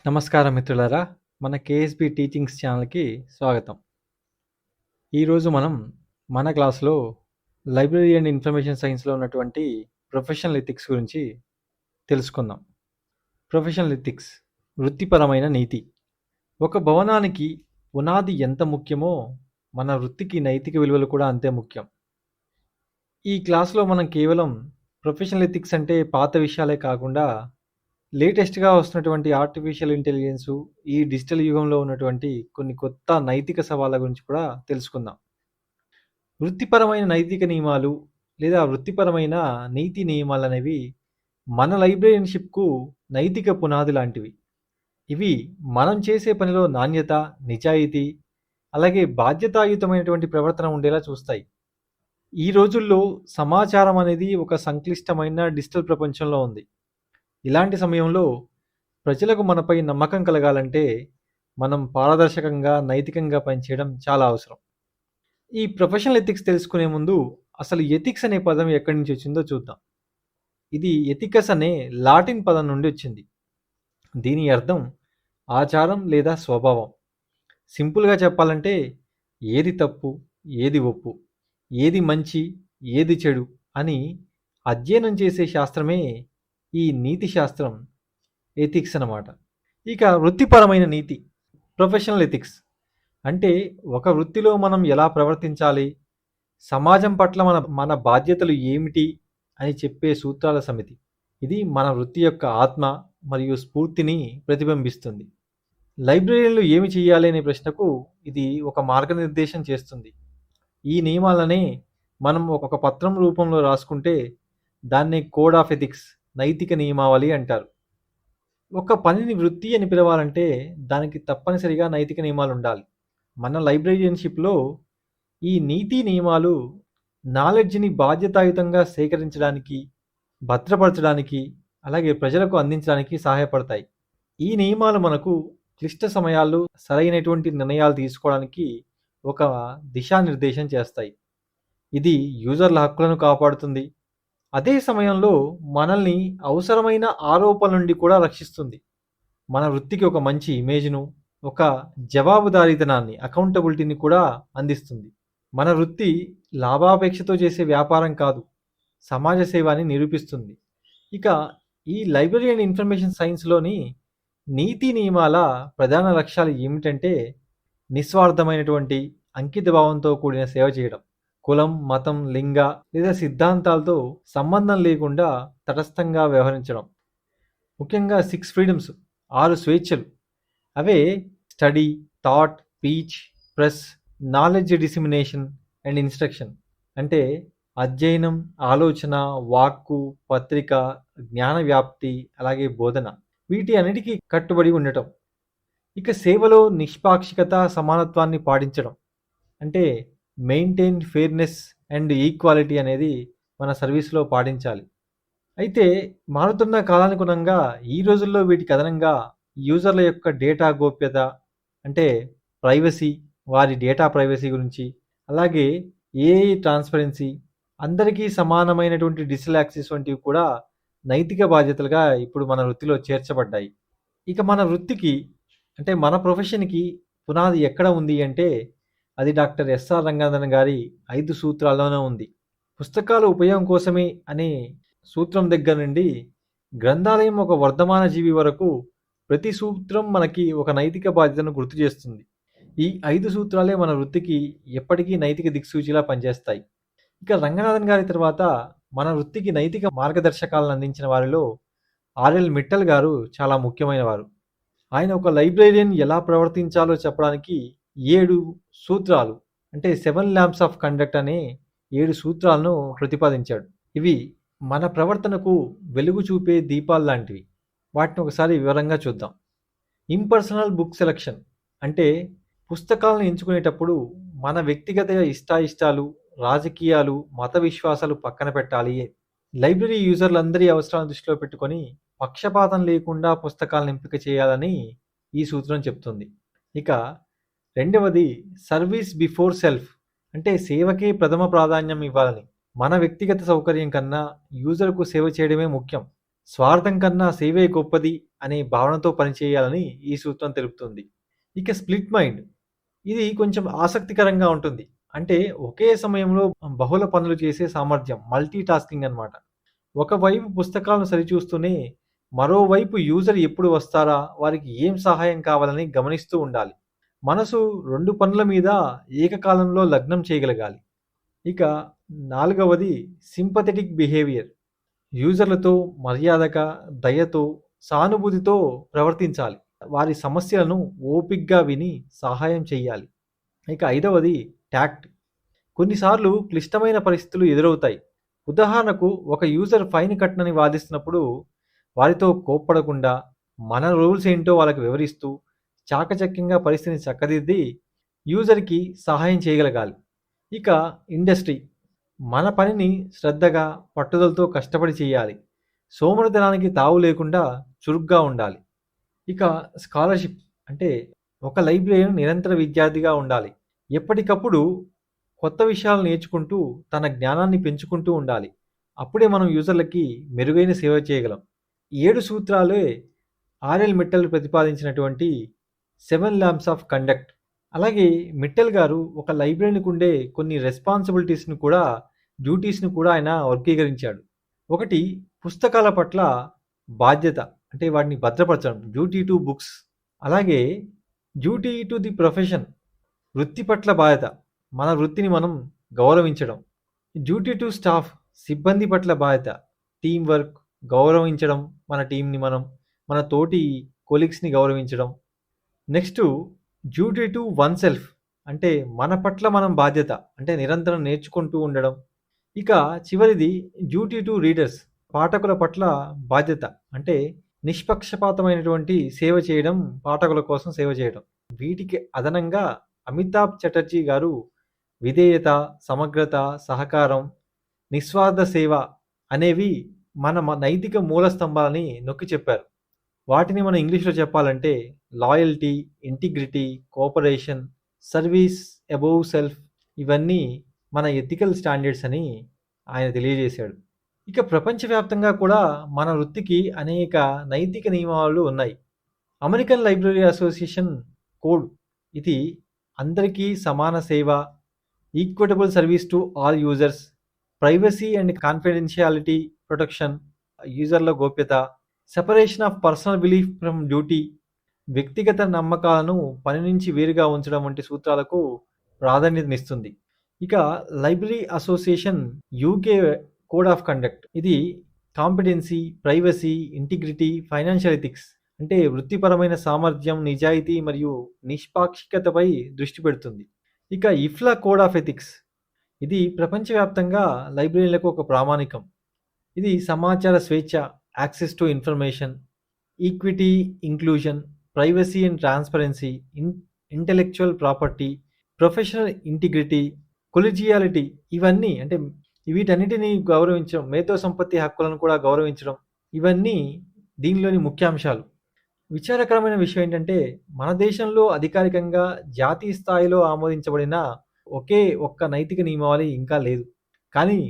నమస్కారం మిత్రులారా మన కేఎస్బి టీచింగ్స్ ఛానల్కి స్వాగతం. ఈరోజు మనం మన క్లాస్లో లైబ్రరీ అండ్ ఇన్ఫర్మేషన్ సైన్స్లో ఉన్నటువంటి ప్రొఫెషనల్ ఎథిక్స్ గురించి తెలుసుకుందాం. ప్రొఫెషనల్ ఎథిక్స్ వృత్తిపరమైన నీతి. ఒక భవనానికి పునాది ఎంత ముఖ్యమో మన వృత్తికి నైతిక విలువలు కూడా అంతే ముఖ్యం. ఈ క్లాస్లో మనం కేవలం ప్రొఫెషనల్ ఎథిక్స్ అంటే పాత విషయాలే కాకుండా లేటెస్ట్గా వస్తున్నటువంటి ఆర్టిఫిషియల్ ఇంటెలిజెన్స్ ఈ డిజిటల్ యుగంలో ఉన్నటువంటి కొన్ని కొత్త నైతిక సవాళ్ళ గురించి కూడా తెలుసుకుందాం. వృత్తిపరమైన నైతిక నియమాలు లేదా వృత్తిపరమైన నీతి నియమాలు అనేవి మన లైబ్రరీషిప్కు నైతిక పునాది లాంటివి. ఇవి మనం చేసే పనిలో నాణ్యత నిజాయితీ అలాగే బాధ్యతాయుతమైనటువంటి ప్రవర్తన ఉండేలా చూస్తాయి. ఈ రోజుల్లో సమాచారం అనేది ఒక సంక్లిష్టమైన డిజిటల్ ప్రపంచంలో ఉంది. ఇలాంటి సమయంలో ప్రజలకు మనపై నమ్మకం కలగాలంటే మనం పారదర్శకంగా నైతికంగా పనిచేయడం చాలా అవసరం. ఈ ప్రొఫెషనల్ ఎథిక్స్ తెలుసుకునే ముందు అసలు ఎథిక్స్ అనే పదం ఎక్కడి నుంచి వచ్చిందో చూద్దాం. ఇది ఎథికస్ అనే లాటిన్ పదం నుండి వచ్చింది. దీని అర్థం ఆచారం లేదా స్వభావం. సింపుల్గా చెప్పాలంటే ఏది తప్పు ఏది ఒప్పు ఏది మంచి ఏది చెడు అని అధ్యయనం చేసే శాస్త్రమే ఈ నీతి శాస్త్రం ఎథిక్స్ అన్నమాట. ఇక వృత్తిపరమైన నీతి ప్రొఫెషనల్ ఎథిక్స్ అంటే ఒక వృత్తిలో మనం ఎలా ప్రవర్తించాలి సమాజం పట్ల మన మన బాధ్యతలు ఏమిటి అని చెప్పే సూత్రాల సమితి. ఇది మన వృత్తి యొక్క ఆత్మ మరియు స్ఫూర్తిని ప్రతిబింబిస్తుంది. లైబ్రరీలు ఏమి చేయాలి అనే ప్రశ్నకు ఇది ఒక మార్గనిర్దేశం చేస్తుంది. ఈ నియమాలనే మనం ఒక పత్రం రూపంలో రాసుకుంటే దాన్ని కోడ్ ఆఫ్ ఎథిక్స్ నైతిక నియమావళి అంటారు. ఒక పనిని వృత్తి అని పిలవాలంటే దానికి తప్పనిసరిగా నైతిక నియమాలు ఉండాలి. మన లైబ్రరీయన్షిప్లో ఈ నీతి నియమాలు నాలెడ్జ్ని బాధ్యతాయుతంగా సేకరించడానికి భద్రపరచడానికి అలాగే ప్రజలకు అందించడానికి సహాయపడతాయి. ఈ నియమాలు మనకు క్లిష్ట సమయాల్లో సరైనటువంటి నిర్ణయాలు తీసుకోవడానికి ఒక దిశానిర్దేశం చేస్తాయి. ఇది యూజర్ల హక్కులను కాపాడుతుంది. అదే సమయంలో మనల్ని అవసరమైన ఆరోపణల నుండి కూడా రక్షిస్తుంది. మన వృత్తికి ఒక మంచి ఇమేజ్ను ఒక జవాబుదారీతనాన్ని అకౌంటబిలిటీని కూడా అందిస్తుంది. మన వృత్తి లాభాపేక్షతో చేసే వ్యాపారం కాదు సమాజ సేవ అని నిరూపిస్తుంది. ఇక ఈ లైబ్రరీ అండ్ ఇన్ఫర్మేషన్ సైన్స్లోని నీతి నియమాల ప్రధాన లక్ష్యాలు ఏమిటంటే నిస్వార్థమైనటువంటి అంకిత భావంతో కూడిన సేవ చేయడం. కులం మతం లింగ లేదా సిద్ధాంతాలతో సంబంధం లేకుండా తటస్థంగా వ్యవహరించడం. ముఖ్యంగా సిక్స్ ఫ్రీడమ్స్ ఆరు స్వేచ్ఛలు. అవే study thought speech press knowledge dissemination and instruction. అంటే అధ్యయనం ఆలోచన వాక్కు పత్రిక జ్ఞాన వ్యాప్తి అలాగే బోధన. వీటి అన్నిటికీ కట్టుబడి ఉండటం. ఇక సేవలో నిష్పాక్షికత సమానత్వాన్ని పాటించడం. అంటే మెయింటైన్ ఫెయిర్నెస్ అండ్ ఈక్వాలిటీ అనేది మన సర్వీస్లో పాటించాలి. అయితే మారుతున్న కాలానుగుణంగా ఈ రోజుల్లో వీటికి అదనంగా యూజర్ల యొక్క డేటా గోప్యత అంటే ప్రైవసీ వారి డేటా ప్రైవసీ గురించి అలాగే ఏఐ ట్రాన్స్పరెన్సీ అందరికీ సమానమైనటువంటి డిజిటల్ యాక్సెస్ వంటివి కూడా నైతిక బాధ్యతలుగా ఇప్పుడు మన వృత్తిలో చేర్చబడ్డాయి. ఇక మన వృత్తికి అంటే మన ప్రొఫెషన్కి పునాది ఎక్కడ ఉంది అంటే అది డాక్టర్ ఎస్ఆర్ రంగనాథన్ గారి ఐదు సూత్రాల్లోనే ఉంది. పుస్తకాల ఉపయోగం కోసమే అనే సూత్రం దగ్గర నుండి గ్రంథాలయం ఒక వర్ధమాన జీవి వరకు ప్రతి సూత్రం మనకి ఒక నైతిక బాధ్యతను గుర్తు చేస్తుంది. ఈ ఐదు సూత్రాలే మన వృత్తికి ఎప్పటికీ నైతిక దిక్సూచిలా పనిచేస్తాయి. ఇక రంగనాథన్ గారి తర్వాత మన వృత్తికి నైతిక మార్గదర్శకాలను అందించిన వారిలో ఆర్ఎల్ మిట్టల్ గారు చాలా ముఖ్యమైన వారు ఆయన ఒక లైబ్రేరియన్ ఎలా ప్రవర్తించాలో చెప్పడానికి ఏడు సూత్రాలు అంటే సెవెన్ ల్యాంప్స్ ఆఫ్ కండక్ట్ అనే ఏడు సూత్రాలను ప్రతిపాదించాడు. ఇవి మన ప్రవర్తనకు వెలుగు చూపే దీపాలు లాంటివి. వాటిని ఒకసారి వివరంగా చూద్దాం. ఇంపర్సనల్ బుక్ సెలక్షన్ అంటే పుస్తకాలను ఎంచుకునేటప్పుడు మన వ్యక్తిగత ఇష్టాయిష్టాలు రాజకీయాలు మత విశ్వాసాలు పక్కన పెట్టాలి. లైబ్రరీ యూజర్లందరి అవసరాలను దృష్టిలో పెట్టుకొని పక్షపాతం లేకుండా పుస్తకాలను ఎంపిక చేయాలని ఈ సూత్రం చెప్తుంది. ఇక రెండవది సర్వీస్ బిఫోర్ సెల్ఫ్. అంటే సేవకే ప్రథమ ప్రాధాన్యం ఇవ్వాలని. మన వ్యక్తిగత సౌకర్యం కన్నా యూజర్కు సేవ చేయడమే ముఖ్యం. స్వార్థం కన్నా సేవే గొప్పది అనే భావనతో పనిచేయాలని ఈ సూత్రం తెలుపుతుంది. ఇక స్ప్లిట్ మైండ్. ఇది కొంచెం ఆసక్తికరంగా ఉంటుంది. అంటే ఒకే సమయంలో బహుళ పనులు చేసే సామర్థ్యం మల్టీ టాస్కింగ్ అనమాట ఒకవైపు పుస్తకాలను సరిచూస్తూనే మరోవైపు యూజర్ ఎప్పుడు వస్తారా వారికి ఏం సహాయం కావాలని గమనిస్తూ ఉండాలి. మనసు రెండు పనుల మీద ఏకకాలంలో లగ్నం చేయగలగాలి. ఇక నాలుగవది సింపథెటిక్ బిహేవియర్. యూజర్లతో మర్యాదగా దయతో సానుభూతితో ప్రవర్తించాలి. వారి సమస్యలను ఓపిగ్గా విని సహాయం చేయాలి ఇక ఐదవది ట్యాక్ట్ కొన్నిసార్లు క్లిష్టమైన పరిస్థితులు ఎదురవుతాయి. ఉదాహరణకు ఒక యూజర్ ఫైన్ కట్టనని వాదిస్తున్నప్పుడు వారితో కోప్పడకుండా మన రూల్స్ ఏంటో వాళ్ళకి వివరిస్తూ చాకచక్యంగా పరిస్థితిని చక్కదిద్ది యూజర్కి సహాయం చేయగలగాలి. ఇక ఇండస్ట్రీ. మన పనిని శ్రద్ధగా పట్టుదలతో కష్టపడి చేయాలి. సోమరితనానికి తావు లేకుండా చురుగ్గా ఉండాలి. ఇక స్కాలర్షిప్ అంటే ఒక లైబ్రరీని నిరంతర విద్యార్థిగా ఉండాలి. ఎప్పటికప్పుడు కొత్త విషయాలు నేర్చుకుంటూ తన జ్ఞానాన్ని పెంచుకుంటూ ఉండాలి. అప్పుడే మనం యూజర్లకి మెరుగైన సేవ చేయగలం. ఏడు సూత్రాలే ఆర్ఎల్ మిట్టల్ ప్రతిపాదించినటువంటి సెవెన్ ల్యాంప్స్ ఆఫ్ కండక్ట్. అలాగే మిట్టల్ గారు ఒక లైబ్రరీకి ఉండే కొన్ని రెస్పాన్సిబిలిటీస్ని కూడా డ్యూటీస్ని కూడా ఆయన వర్గీకరించాడు. ఒకటి పుస్తకాల పట్ల బాధ్యత అంటే వాటిని భద్రపరచడం డ్యూటీ టు బుక్స్. అలాగే డ్యూటీ టు ది ప్రొఫెషన్ వృత్తి పట్ల బాధ్యత మన వృత్తిని మనం గౌరవించడం. డ్యూటీ టు స్టాఫ్ సిబ్బంది పట్ల బాధ్యత టీం వర్క్ గౌరవించడం మన టీంని మనం మన తోటి కొలీగ్స్ని గౌరవించడం. Next duty to oneself అంటే మన పట్ల మనం బాధ్యత అంటే నిరంతరం నేర్చుకుంటూ ఉండడం. ఇక చివరిది డ్యూటీ టు రీడర్స్ పాఠకుల పట్ల బాధ్యత అంటే నిష్పక్షపాతమైనటువంటి సేవ చేయడం పాఠకుల కోసం సేవ చేయడం. వీటికి అదనంగా అమితాబ్ చటర్జీ గారు విధేయత సమగ్రత సహకారం నిస్వార్థ సేవ అనేవి మన నైతిక మూల స్తంభాలని నొక్కి చెప్పారు. వాటిని మనం ఇంగ్లీష్లో చెప్పాలంటే loyalty integrity cooperation service above self ఇవన్నీ మన ఎథికల్ స్టాండర్డ్స్ అని ఆయన తెలియజేశాడు. ఇక ప్రపంచవ్యాప్తంగా కూడా మన వృత్తికి అనేక నైతిక నియమాలు ఉన్నాయి. అమెరికన్ లైబ్రరీ అసోసియేషన్ కోడ్ ఇది అందరికీ సమాన సేవ equitable service to all users privacy and confidentiality protection యూజర్ల గోప్యత separation of personal belief from duty వ్యక్తిగత నమ్మకాలను పని నుంచి వేరుగా ఉంచడం వంటి సూత్రాలకు ప్రాధాన్యతనిస్తుంది. ఇక library association UK code of conduct ఇది competency privacy integrity financial ethics అంటే వృత్తిపరమైన సామర్థ్యం నిజాయితీ మరియు నిష్పాక్షికతపై దృష్టి పెడుతుంది. ఇక ఇఫ్లా కోడ్ ఆఫ్ ఎథిక్స్ ఇది ప్రపంచవ్యాప్తంగా లైబ్రరీలకు ఒక ప్రామాణికం. ఇది సమాచార స్వేచ్ఛ access to information equity inclusion privacy and transparency in intellectual property professional integrity collegiality ఇవన్నీ అంటే వీటన్నిటిని గౌరవించడం మేధో సంపత్తి హక్కులను కూడా గౌరవించడం ఇవన్నీ దీనిలోని ముఖ్యాంశాలు. విచారకరమైన విషయం ఏంటంటే మన దేశంలో అధికారికంగా జాతీయ స్థాయిలో ఆమోదించబడిన ఒకే ఒక్క నైతిక నియమావళి ఇంకా లేదు. కానీ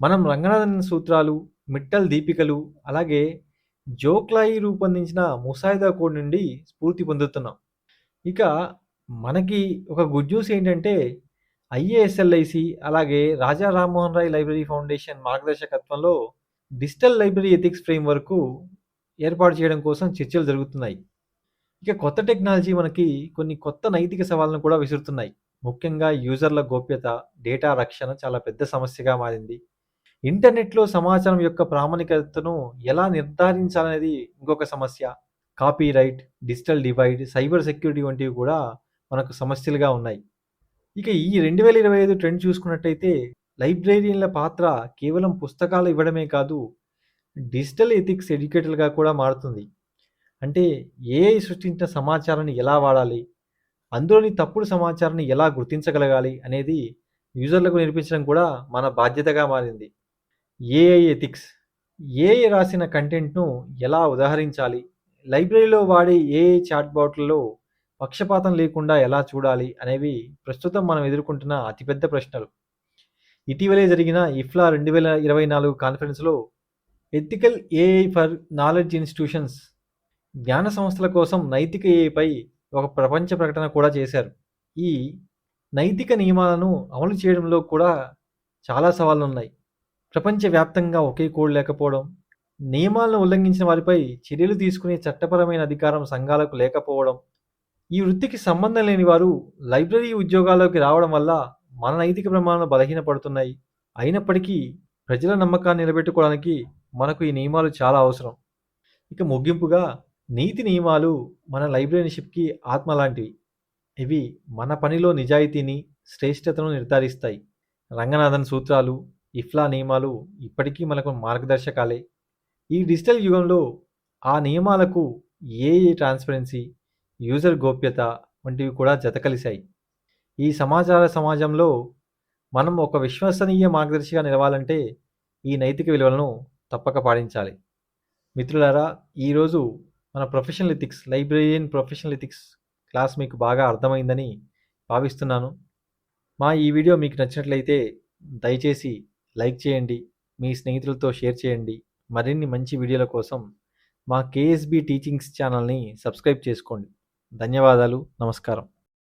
మనం రంగనాథన్ సూత్రాలు మిట్టల్ దీపికలు అలాగే జోక్లాయి రూపొందించిన ముసాయిదా కోడ్ నుండి స్ఫూర్తి పొందుతున్నాం. ఇక మనకి ఒక గుడ్ న్యూస్ ఏంటంటే ఐఏఎస్ఎల్ఐసి అలాగే రాజా రామ్మోహన్ రాయ్ లైబ్రరీ ఫౌండేషన్ మార్గదర్శకత్వంలో డిజిటల్ లైబ్రరీ ఎథిక్స్ ఫ్రేమ్వర్క్ ఏర్పాటు చేయడం కోసం చర్చలు జరుగుతున్నాయి. ఇక కొత్త టెక్నాలజీ మనకి కొన్ని కొత్త నైతిక సవాళ్ళను కూడా విసురుతున్నాయి. ముఖ్యంగా యూజర్ల గోప్యత డేటా రక్షణ చాలా పెద్ద సమస్యగా మారింది. ఇంటర్నెట్లో సమాచారం యొక్క ప్రామాణికతను ఎలా నిర్ధారించాలనేది ఇంకొక సమస్య. Copyright digital divide cyber security వంటివి కూడా మనకు సమస్యలుగా ఉన్నాయి. ఇక ఈ రెండు వేల ఇరవై ఐదు ట్రెండ్ చూసుకున్నట్టయితే లైబ్రరీల పాత్ర కేవలం పుస్తకాలు ఇవ్వడమే కాదు డిజిటల్ ఎథిక్స్ ఎడ్యుకేటర్గా కూడా మారుతుంది. అంటే ఏఐ సృష్టించిన సమాచారాన్ని ఎలా వాడాలి అందులోని తప్పుడు సమాచారాన్ని ఎలా గుర్తించగలగాలి అనేది యూజర్లకు నేర్పించడం కూడా మన బాధ్యతగా మారింది. ఏఐ ఎథిక్స్ ఏఐ రాసిన కంటెంట్ను ఎలా ఉదాహరించాలి? లైబ్రరీలో వాడే ఏఐ చాట్బాట్లలో పక్షపాతం లేకుండా ఎలా చూడాలి అనేవి ప్రస్తుతం మనం ఎదుర్కొంటున్న అతిపెద్ద ప్రశ్నలు. ఇటీవలే జరిగిన ఇఫ్లా రెండు వేల ఇరవై నాలుగు కాన్ఫరెన్స్లో ethical AI for knowledge institutions జ్ఞాన సంస్థల కోసం నైతిక ఏఐపై ఒక ప్రపంచ ప్రకటన కూడా చేశారు. ఈ నైతిక నియమాలను అమలు చేయడంలో కూడా చాలా సవాళ్ళు ఉన్నాయి. ప్రపంచవ్యాప్తంగా ఒకే కోడ్ లేకపోవడం నియమాలను ఉల్లంఘించిన వారిపై చర్యలు తీసుకునే చట్టపరమైన అధికారం సంఘాలకు లేకపోవడం ఈ వృత్తికి సంబంధం లేని వారు లైబ్రరీ ఉద్యోగాల్లోకి రావడం వల్ల మన నైతిక ప్రమాణాలు బలహీనపడుతున్నాయి. అయినప్పటికీ ప్రజల నమ్మకాన్ని నిలబెట్టుకోవడానికి మనకు ఈ నియమాలు చాలా అవసరం. ఇక ముగింపుగా నీతి నియమాలు మన లైబ్రరీషిప్కి ఆత్మ లాంటివి. ఇవి మన పనిలో నిజాయితీని శ్రేష్టతను నిర్ధారిస్తాయి. రంగనాథన్ సూత్రాలు ఇఫ్లా నియమాలు ఇప్పటికీ మనకు మార్గదర్శకాలే. ఈ డిజిటల్ యుగంలో ఆ నియమాలకు ఏఏ ట్రాన్స్పరెన్సీ యూజర్ గోప్యత వంటివి కూడా జతకలిశాయి. ఈ సమాచార సమాజంలో మనం ఒక విశ్వసనీయ మార్గదర్శిగా నిలవాలంటే ఈ నైతిక విలువలను తప్పక పాటించాలి. మిత్రులారా ఈరోజు మన professional ethics librarian professional ethics class మీకు బాగా అర్థమైందని భావిస్తున్నాను. మా ఈ వీడియో మీకు నచ్చినట్లయితే దయచేసి లైక్ చేయండి మీ స్నేహితులతో షేర్ చేయండి. మరిన్ని మంచి వీడియోల కోసం మా కేఎస్బి టీచింగ్స్ ఛానల్ని సబ్స్క్రైబ్ చేసుకోండి. ధన్యవాదాలు నమస్కారం.